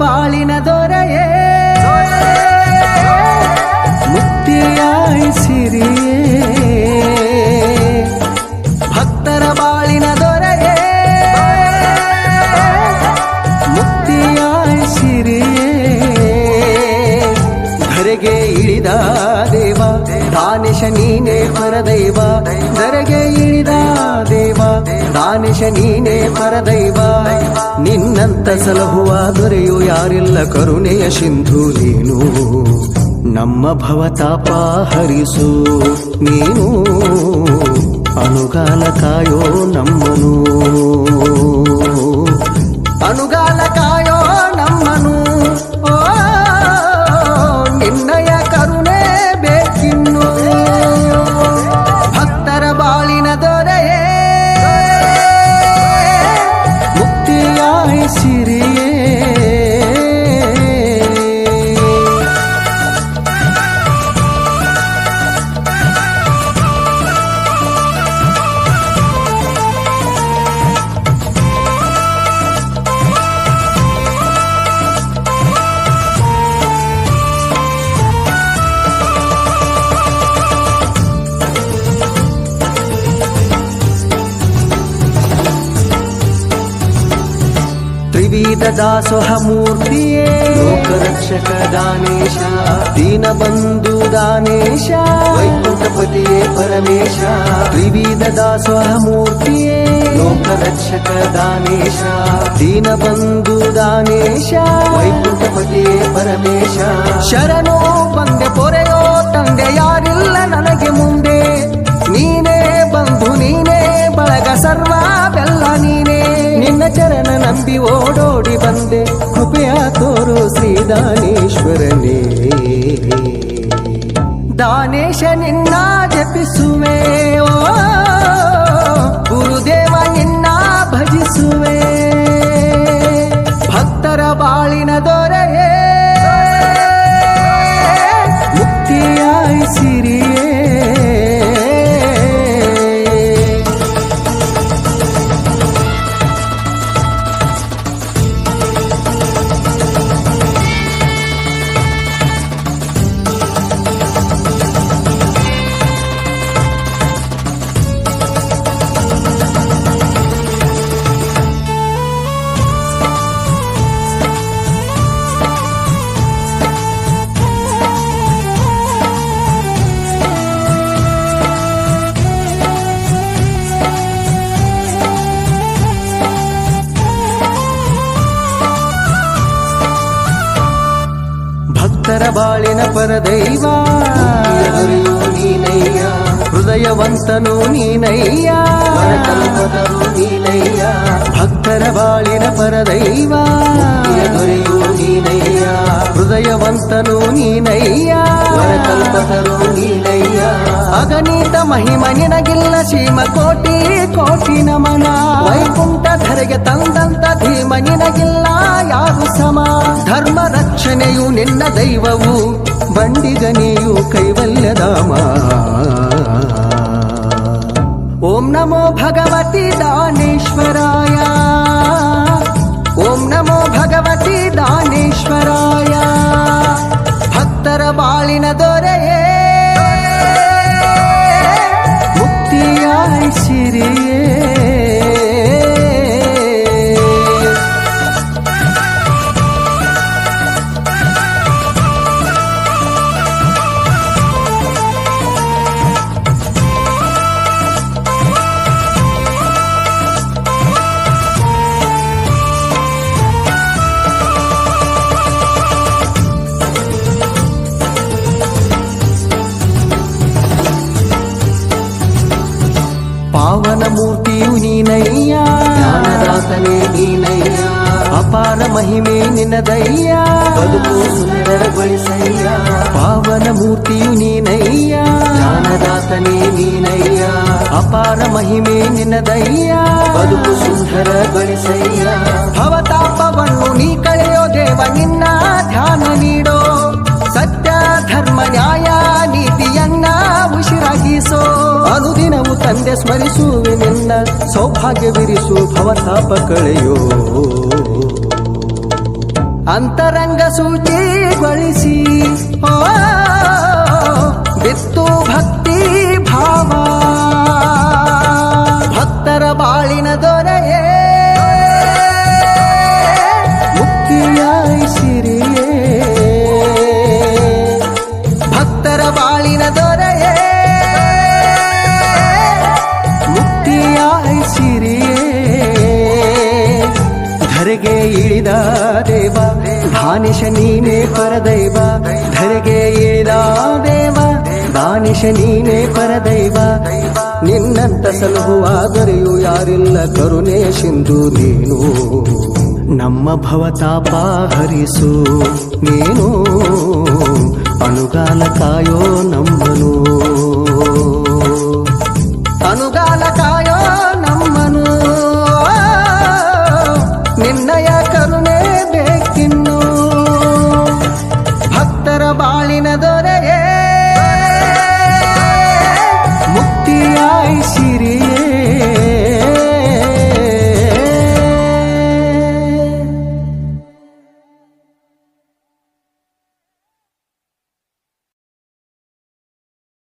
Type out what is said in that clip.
ಬಾಳಿನ ದೊರೆಯೇ? ಮುಕ್ತಿಯಾಯಿಸಿರಿಯೇ ಭಕ್ತರ ಬಾಳಿನ ದೊರೆಯೇ? ಮುಕ್ತಿಯಾಯಿಸಿರಿಯೇ ಧರೆಗೆ ಇಳಿದ ದೇವ ದಾನಿಶ ನೀನೇ ಪರದೈವ ಧರೆಗೆ ದಾನಿಶ ನೀನೇ ನಿನ್ನಂತ ಸಲಹುವ ದೊರೆಯು ಯಾರಿಲ್ಲ ಕರುಣೆಯ ಸಿಂಧು ನೀನು. ನಮ್ಮ ಭವತಾಪ ಹರಿಸು ನೀನು. ಅನುಗಾಲ ಕಾಯೋ ನಮ್ಮನು. ತ್ರಿವಿಧ ದಾಸೋಹ ಮೂರ್ತಿಯೇ ಲೋಕರಕ್ಷಕ ದಾನೇಶ. ದೀನ ಬಂಧು ದಾನೇಶ ವೈಕುಂಠಪತಿಯೇ ಪರಮೇಶ. ತ್ರಿವಿಧ ದಾಸೋಹ ಮೂರ್ತಿಯೇ ಲೋಕರಕ್ಷಕ ದಾನೇಶ ದೀನ ಬಂಧು ದಾನೇಶ. ವೈಕುಂಠಪತಿಯೇ ಪರಮೇಶ. ಶರಣೋ ಬಂದೆ ಪೊರೆಯೋ ತಂದೆ ಯಾರಿಲ್ಲ ನನಗೆ ಮುಂದೆ. ನೀನೇ ಬಂಧು ನೀನೇ ಬಳಗ ಸರ್ವ ಬೆಲ್ಲ ನೀನೇ. ನಿನ್ನ ಚರಣ ನಂಬಿ ಓಡೋಡಿ ಭಕ್ತರ ಬಾಳಿನ ಪರದೈವ ನೀನಯ್ಯ ಹೃದಯವಂತನು ನೀನಯ್ಯ ನೀನಯ್ಯ ಭಕ್ತರ ಬಾಳಿನ ಪರದೈವ ದೊರೆಯು ನೀನಯ್ಯ ಹೃದಯವಂತನು ನೀನಯ್ಯ ಕಲ್ಪತರು ನೀನಯ್ಯ ಅಗಣಿತ ಮಹಿಮ ನಿನಗಿಲ್ಲ ಸೀಮ ಕೋಟಿ ಕೋಟಿ ನಮನ ವೈಕುಂಠ ಧರೆಗೆ ತಂದಂತ ಧೀಮ ನಿನಗಿಲ್ಲ ಯಾರು ಸಮ ಧರ್ಮ ರಕ್ಷಣೆಯು ನಿನ್ನ ದೈವವು, ಬಂಡಿಗನೆಯು ಕೈವಲ್ಯಧಾಮ ಓಂ ನಮೋ ಭಗವತಿ ದಾನೇಶ್ವರಾಯ. ಓಂ ನಮೋ ಭಗವತಿ ದಾನೇಶ್ವರಾಯ. ಭಕ್ತರ ಬಾಳಿನ ದೊರೆಯೇ. ಮುಕ್ತಿಯಾಯಿಸಿರಿಯೇ ಪಾವನ ಮೂರ್ತಿಯು ನೀನಯ್ಯ ಜ್ಞಾನದಾತನೇ ನೀನಯ್ಯ ಅಪಾರ ಮಹಿಮೆ ನಿನ್ನದಯ್ಯ ಬದುಕು ಸುಂದರಗೊಳಿಸಯ್ಯ ಪಾವನ ಮೂರ್ತಿಯು ನೀನಯ್ಯ ಜ್ಞಾನದಾತನೇ ನೀನಯ್ಯ ಅಪಾರ ಮಹಿಮೆ ನಿನ್ನದಯ್ಯ ಬದುಕು ಸುಂದರಗೊಳಿಸಯ್ಯ ಭವತಾಪವನ್ನು ನೀ ಕಳೆಯೋ ದೇವ ನಿನ್ನ ಧ್ಯಾನ ನೀಡೋ ತಂದೆ ಸ್ಮರಿಸುವೆ ನಿನ್ನ ಸೌಭಾಗ್ಯವಿರಿಸು ಭವತಾಪ ಕಳೆಯೋ ಅಂತರಂಗ ಸೂಚಿಗೊಳಿಸಿ ಬಿತ್ತು ಭಕ್ತಿ ಧರೆಗೆ ಇಳಿದ ದೇವ, ದಾನಿಶ ನೀನೇ ಪರದೈವ, ಧರೆಗೆ ಇಳಿದ ದೇವ, ದಾನಿಶ ನೀನೇ ಪರದೈವ. ನಿನ್ನಂತ ಸಲಹುವ ದೊರೆಯು ಯಾರಿಲ್ಲ, ಕರುಣೆ ಸಿಂಧು ನೀನು. ನಮ್ಮ ಭವತಾಪ ಹರಿಸು ನೀನು, ಅನುಗಾಲ ಕಾಯೋ ನಮ್ಮನು.